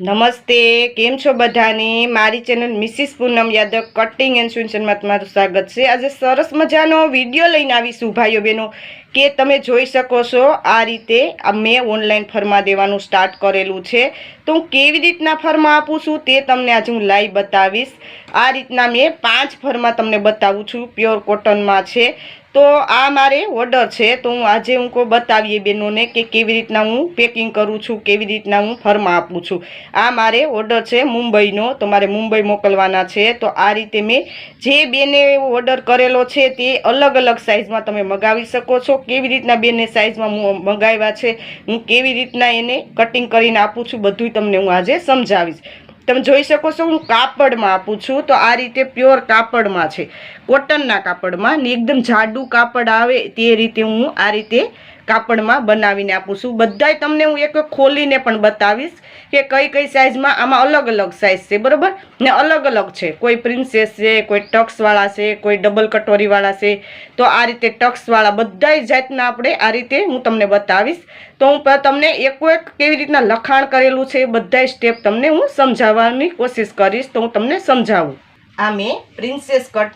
નમસ્તે, કેમ છો બધાને? મારી channel Mrs Poonam Yadav cutting and સુન્શનમાં તમારું સ્વાગત છે. આજે સરસ મજાનો વીડિયો લઈને આવીશું ભાઈઓ બહેનો. કે તમે જોઈ શકો છો, આ રીતે મેં ઓનલાઈન ફરમા દેવાનું સ્ટાર્ટ કરેલું છે. તો હું કેવી રીતના ફરમા આપું છું તે તમને આજે હું લાઈવ બતાવીશ. આ રીતના મેં પાંચ ફરમા તમને બતાવું છું. પ્યોર કોટનમાં છે. તો આ મારે ઓર્ડર છે. તો હું આજે હું કોઈ બતાવીએ બહેનોને કે કેવી રીતના હું પેકિંગ કરું છું, કેવી રીતના હું ફરમાં આપું છું. આ મારે ઓર્ડર છે મુંબઈનો. તો મારે મુંબઈ મોકલવાના છે. તો આ રીતે મેં જે બેને ઓર્ડર કરેલો છે તે અલગ અલગ સાઇઝમાં તમે મગાવી શકો છો. કેવી રીતના બેને સાઇઝમાં હું મગાવ્યા છે, હું કેવી રીતના એને કટિંગ કરીને આપું છું બધું તમને હું આજે સમજાવીશ. તમે જોઈ શકો છો, હું કાપડમાં આપું છું, તો આ રીતે પ્યોર કાપડમાં છે. કોટનના કાપડમાં ને એકદમ જાડું કાપડ આવે તે રીતે હું આ રીતે કાપડમાં બનાવીને આપું છું. બધાય તમને હું એક ખોલીને પણ બતાવીશ કે કઈ કઈ સાઇઝમાં આમાં અલગ અલગ સાઇઝ છે, બરાબર? ને અલગ અલગ છે. કોઈ પ્રિન્સેસ છે, કોઈ ટક્સવાળા છે, કોઈ ડબલ કટોરીવાળા છે. તો આ રીતે ટક્સવાળા બધાય જાતના આપણે આ રીતે હું તમને બતાવીશ. તો હું તમને એકો એક કેવી રીતના લખાણ કરેલું છે, બધાય સ્ટેપ તમને હું સમજાવવાની કોશિશ કરીશ. તો હું તમને સમજાવું. આ મેં પ્રિન્સેસ કટ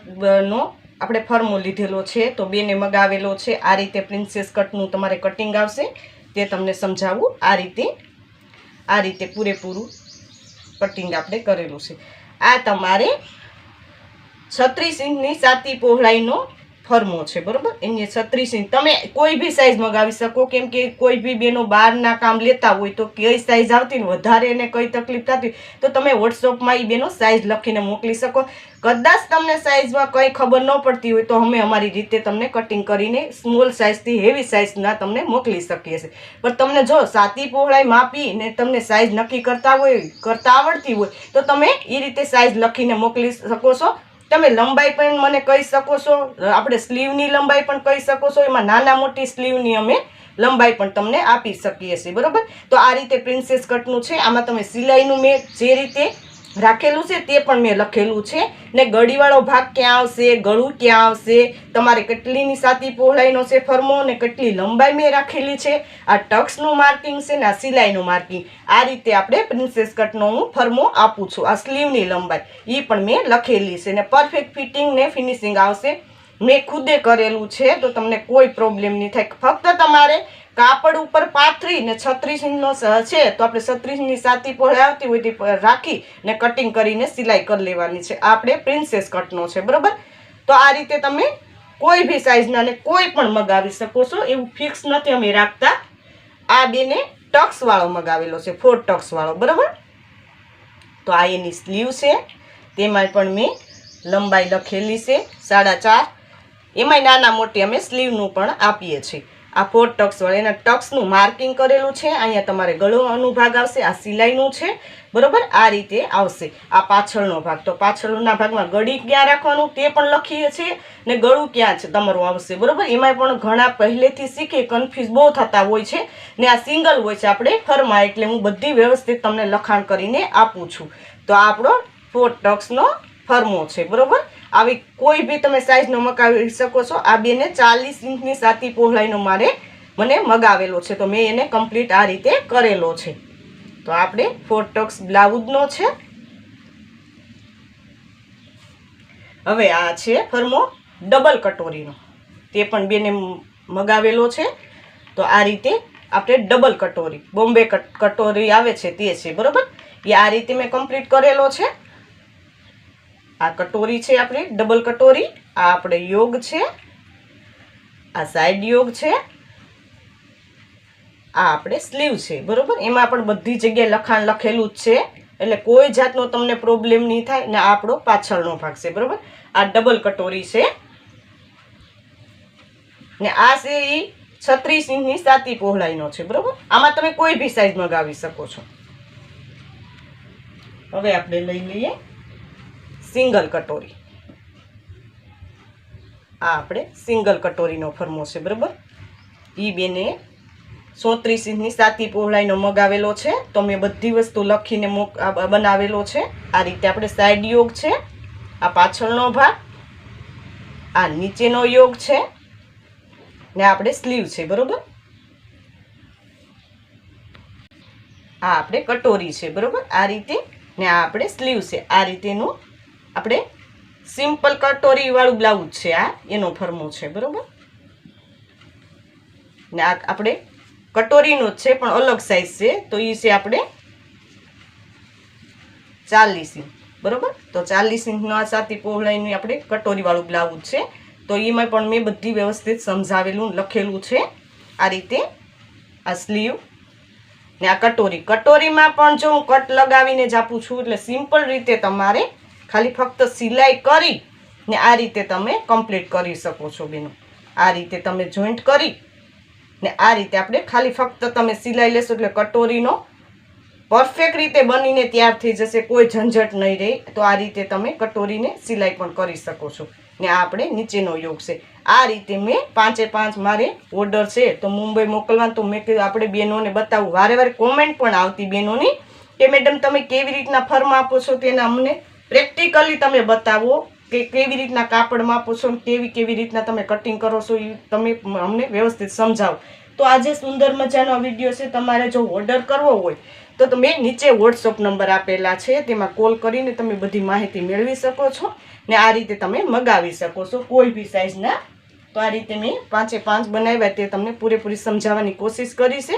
નો આપણે ફર્મો લીધેલો છે, તો બેને મગાવેલો છે. આ રીતે પ્રિન્સેસ કટનું તમારે કટિંગ આવશે. તે તમને સમજાવું. આ રીતે આ રીતે પૂરેપૂરું કટિંગ આપણે કરેલું છે. આ તમારે છત્રીસ ઇંચની સાતી પહોળાઈનો ફર્મો છે, બરોબર? એની છત્રીસ ઇંચ. તમે કોઈ બી સાઇઝ મગાવી શકો, કેમ કે કોઈ બી બેનો બહારના કામ લેતા હોય તો કઈ સાઇઝ આવતી ને વધારે એને કઈ તકલીફ થતી તો તમે વોટ્સઅપમાં એ બેનો સાઇઝ લખીને મોકલી શકો. કદાચ તમને સાઇઝમાં કંઈ ખબર ન પડતી હોય તો અમે અમારી રીતે તમને કટિંગ કરીને સ્મોલ સાઇઝથી હેવી સાઇઝના તમને મોકલી શકીએ છીએ. પણ તમને જો સાતી પહોળાઈ માપી ને તમને સાઇઝ નક્કી કરતા હોય, કરતા આવડતી હોય, તો તમે એ રીતે સાઇઝ લખીને મોકલી શકો છો. તમે લંબાઈ પણ મને કહી શકો છો, આપણે સ્લીવની લંબાઈ પણ કહી શકો છો, એમાં નાના મોટી સ્લીવની અમે લંબાઈ પણ તમને આપી શકીએ છીએ, બરોબર? તો આ રીતે પ્રિન્સેસ કટનું છે, આમાં તમે સિલાઈનું મેં જે રીતે રાખેલું છે તે પણ મેં લખેલું છે. ને ગળીવાળો ભાગ ક્યાં આવશે? ગળું ક્યાં આવશે? તમારે કેટલીની સાતી પહોળાઈનો છે ફરમો? ને કેટલી લંબાઈ મેં રાખેલી છે? આ ટક્સનું માર્કિંગ છે ને આ સિલાઈનું માર્કિંગ. આ રીતે આપણે પ્રિન્સેસ કટનો હું ફરમો આપું છું. આ સ્લીવની લંબાઈ. એ પણ મેં લખેલી છે ને પરફેક્ટ ફિટિંગ ને ફિનિશિંગ આવશે. મેં ખુદે કરેલું છે, તો તમને કોઈ પ્રોબ્લેમ નહીં થાય. ફક્ત તમારે કાપડ ઉપર પાથરી ને છત્રીસ ઇંચનો છે, તો આપણે છત્રીસ ઇંચની સાતી પહોળાઈ આવતી હોય તે રાખી ને કટિંગ કરીને સિલાઈ કરી લેવાની છે. આપણે પ્રિન્સેસ કટનો છે, બરાબર? તો આ રીતે તમે કોઈ બી સાઇઝના ને કોઈ પણ મગાવી શકો છો. એવું ફિક્સ નથી અમે રાખતા. આ બેને ટક્સવાળો મગાવેલો છે ફોર ટક્સવાળો બરાબર? તો આ એની સ્લીવ છે. તેમાં પણ મેં લંબાઈ લખેલી છે, સાડા ચાર. એમાંય નાના મોટી અમે સ્લીવનું પણ આપીએ છીએ. આ ફોર ટક્સ વાળા, એના ટક્સનું માર્કિંગ કરેલું છે. અહીંયા તમારે ગળો અનુભાગ આવશે, આ સિલાઈનું છે. બરોબર? આ રીતે આવશે આ પાછળનો ભાગ. તો પાછળના ભાગમાં ગળી ક્યાં રાખવાનું તે પણ લખીએ છીએ ને ગળું ક્યાં છે તમારું આવશે. બરોબર? એમાં પણ ઘણા પહેલેથી શીખે કન્ફ્યુઝ બહુ થતા હોય છે ને આ સિંગલ હોય છે આપણે ફરમાં. એટલે હું બધી વ્યવસ્થિત તમને લખાણ કરીને આપું છું. તો આપણો ફોર ટક્સનો ફર્મો છે, બરોબર? આવી કોઈ બી તમે સાઈઝનો મગાવી શકો છો. આ બેને ચાલીસ ઇંચની સાતી પહોળાઈનો મારે મને મગાવેલો છે, તો મેં એને કમ્પ્લીટ આ રીતે કરેલો છે. તો આપણે ફોર બ્લાઉઝનો છે. હવે આ છે ફર્મો ડબલ કટોરીનો. તે પણ બેને મગાવેલો છે. તો આ રીતે આપણે ડબલ કટોરી, બોમ્બે કટ- કટોરી આવે છે તે છે, બરોબર? એ આ રીતે મેં કમ્પ્લીટ કરેલો છે. આ કટોરી છે આપણી, ડબલ કટોરી. આ આપણે યોગ છે, આ સાઈડ યોગ છે, આ આપણે સ્લીવ છે, બરાબર? એમાં પણ બધી જગ્યાએ લખાણ લખેલું જ છે. એટલે કોઈ જાતનો તમને પ્રોબ્લેમ નહીં થાય ને આપણો પાછળનો ભાગ છે, બરાબર? આ ડબલ કટોરી છે. ને આ છે એ છત્રીસ ઇંચની સાતી પહોળાઈનો છે, બરાબર? આમાં તમે કોઈ બી સાઈઝ મગાવી શકો છો. હવે આપણે લઈ લઈએ. સિંગલ કટોરી. આ આપણે સિંગલ કટોરીનો ફરમો છે, બરાબર? એ બેને સોત્રીસ ઇંચની સાતી પહોળાઈનો મગાવેલો છે. તો મેં બધી વસ્તુ લખીને મોક બનાવેલો છે. આ રીતે આપણે સાઈડ યોગ છે, આ પાછળનો ભાગ, આ નીચેનો યોગ છે, ને આપણે સ્લીવ છે, બરોબર? આ આપણે કટોરી છે, બરોબર? આ રીતે ને આ આપણે સ્લીવ છે. આ રીતેનું આપણે સિમ્પલ કટોરી વાળું બ્લાઉઝ છે આ, એનો ફરમો છે, બરોબર? ને આ આપણે કટોરીનો જ છે, પણ અલગ સાઈઝ છે, તો એ છે આપણે ચાલીસ ઇંચ, બરોબર? તો ચાલીસ ઇંચનો આ સાતી પહોળાઈની આપણે કટોરીવાળું બ્લાઉઝ છે, તો એમાં પણ મેં બધી વ્યવસ્થિત સમજાવેલું, લખેલું છે, આ રીતે, આ સ્લીવ ને આ કટોરી. કટોરીમાં પણ જો હું કટ લગાવીને જ આપું છું, એટલે સિમ્પલ રીતે તમારે ખાલી ફક્ત સિલાઈ કરી ને આ રીતે તમે કમ્પ્લીટ કરી શકો છો બેનો. આ રીતે તમે જોઈન્ટ કરી ને આ રીતે આપણે ખાલી ફક્ત તમે સિલાઈ લેશો એટલે કટોરીનો પરફેક્ટ રીતે બનીને તૈયાર થઈ જશે, કોઈ ઝંઝટ નહીં રહે. તો આ રીતે તમે કટોરીને સિલાઈ પણ કરી શકો છો ને આ આપણે નીચેનો યોગ છે. આ રીતે મેં પાંચે પાંચ મારે ઓર્ડર છે. તો મુંબઈ મોકલવાનું તો મેં કીધું આપણે બહેનોને બતાવું. વારે વારે કોમેન્ટ પણ આવતી બહેનોની કે, મેડમ, તમે કેવી રીતના ફર્મ આપો છો? તેના અમને પ્રેક્ટિકલી તમે બતાવો કે કેવી રીતના કાપડ માપો છો કેવી કેવી રીતના તમે કટિંગ કરો છો એ તમે અમને વ્યવસ્થિત સમજાવો. તો આજે સુંદર મજાનો વીડિયો છે, તમારે જો ઓર્ડર કરવો હોય, તો તમે નીચે વોટ્સઅપ નંબર આપેલા છે, તેમાં કોલ કરીને તમે બધી માહિતી મેળવી શકો છો ને આ રીતે તમે મગાવી શકો છો કોઈ બી સાઇઝના તો આ રીતે મેં પાંચે પાંચ બનાવ્યા તે તમને પૂરેપૂરી સમજાવવાની કોશિશ કરી છે.